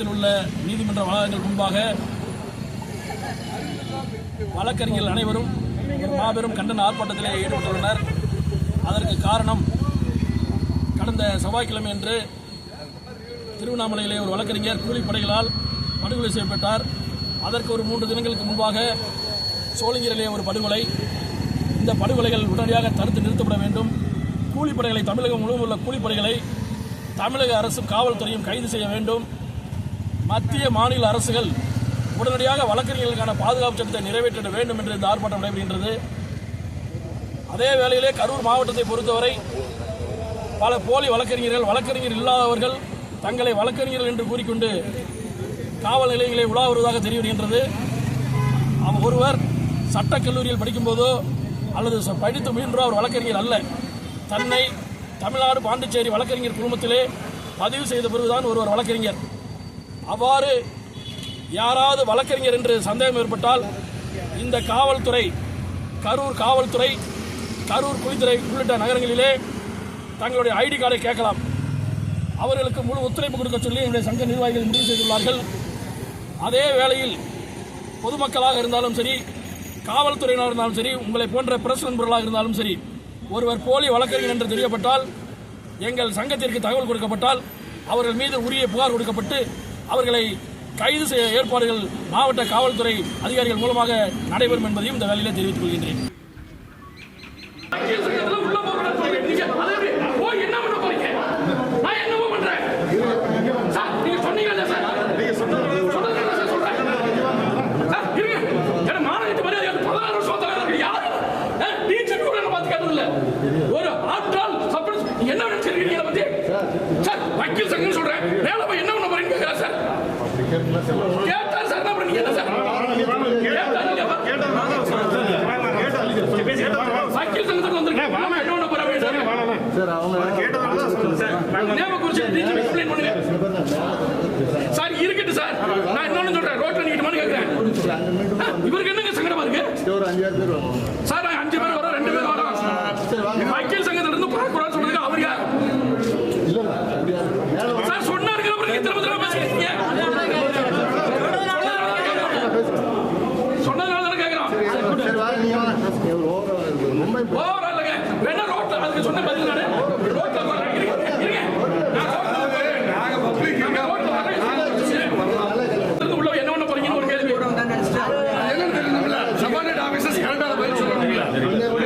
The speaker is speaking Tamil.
தமிழகத்தில் உள்ள நீதிமன்ற வளாகங்கள் முன்பாக வழக்கறிஞர்கள் அனைவரும் ஒரு மாபெரும் கண்டன ஆர்ப்பாட்டத்திலே ஈடுபட்டுள்ளனர். அதற்கு காரணம் கடந்த செவ்வாய்க்கிழமை அன்று திருவண்ணாமலையிலே ஒரு வழக்கறிஞர் கூலிப்படைகளால் படுகொலை செய்யப்பட்டார். அதற்கு ஒரு மூன்று தினங்களுக்கு முன்பாக சோளிங்கரிலே ஒரு படுகொலை. இந்த படுகொலைகள் உடனடியாக தடுத்து நிறுத்தப்பட வேண்டும். கூலிப்படைகளை தமிழகம் முழுவதும் உள்ள கூலிப்படைகளை தமிழக அரசும் காவல்துறையும் கைது செய்ய வேண்டும். மத்திய மாநில அரசுகள் உடனடியாக வழக்கறிஞர்களுக்கான பாதுகாப்பு சட்டத்தை நிறைவேற்றிட வேண்டும் என்று இந்த ஆர்ப்பாட்டம் நடைபெறுகின்றது. அதே வேளையிலே கரூர் மாவட்டத்தை பொறுத்தவரை பல போலி வழக்கறிஞர்கள் வழக்கறிஞர் இல்லாதவர்கள் தங்களை வழக்கறிஞர்கள் என்று கூறிக்கொண்டு காவல் நிலையங்களை உலா வருவதாக தெரிய வருகின்றது ஒருவர் சட்டக் கல்லூரியில் படிக்கும்போதோ அல்லது ச- படித்து முயன்றோ அவர் வழக்கறிஞர் அல்ல. தன்னை தமிழ்நாடு பாண்டிச்சேரி வழக்கறிஞர் குழுமத்திலே பதிவு செய்த பிறகுதான் ஒருவர் வழக்கறிஞர். அவ்வாறு யாராவது வழக்கறிஞர் என்று சந்தேகம் ஏற்பட்டால் இந்த காவல்துறை கரூர் காவல்துறை கரூர் குளித்துறை உள்ளிட்ட நகரங்களிலே தங்களுடைய ஐடி கார்டை கேட்கலாம். அவர்களுக்கு முழு ஒத்துழைப்பு கொடுக்க சொல்லி என்னுடைய சங்க நிர்வாகிகள் முடிவு செய்துள்ளார்கள். அதே வேளையில் பொதுமக்களாக இருந்தாலும் சரி காவல்துறையினர் இருந்தாலும் சரி உங்களை போன்ற பிரஸ் நண்பர்களாக இருந்தாலும் சரி ஒருவர் போலி வழக்கறிஞர் என்று தெரியப்பட்டால் எங்கள் சங்கத்திற்கு தகவல் கொடுக்கப்பட்டால் அவர்கள் மீது உரிய புகார் கொடுக்கப்பட்டு அவர்களை கைது செய்ய ஏற்பாடுகள் மாவட்ட காவல்துறை அதிகாரிகள் மூலமாக நடைபெறும் என்பதையும் இந்த வேலையில் தெரிவித்துக் கொள்கின்றேன். சார். நேம குறிச்சு டீச்சர் எக்ஸ்பிளைன் பண்ணுங்க சார் இருக்கட்டும் சார் நான் இன்னொன்னு சொல்றேன் ரோட்ல நீங்க மணி இவருக்கு என்னங்க சங்கடமா இருக்கு ஒரு அஞ்சாறு பேர் வரும் சார் நாங்க அஞ்சு பேர் வரோம் ரெண்டு பேர் வரோம் வக்கீல் சங்கத்துல இருந்து பார்க்கக்கூடாதுன்னு சொல்றதுக்கு அவர் யார் சார் சொன்னாருங்கிற பிறகு திரும்ப திரும்ப பேசுறீங்க சொன்னதுனால தானே சரி இருக்கு ரொம்ப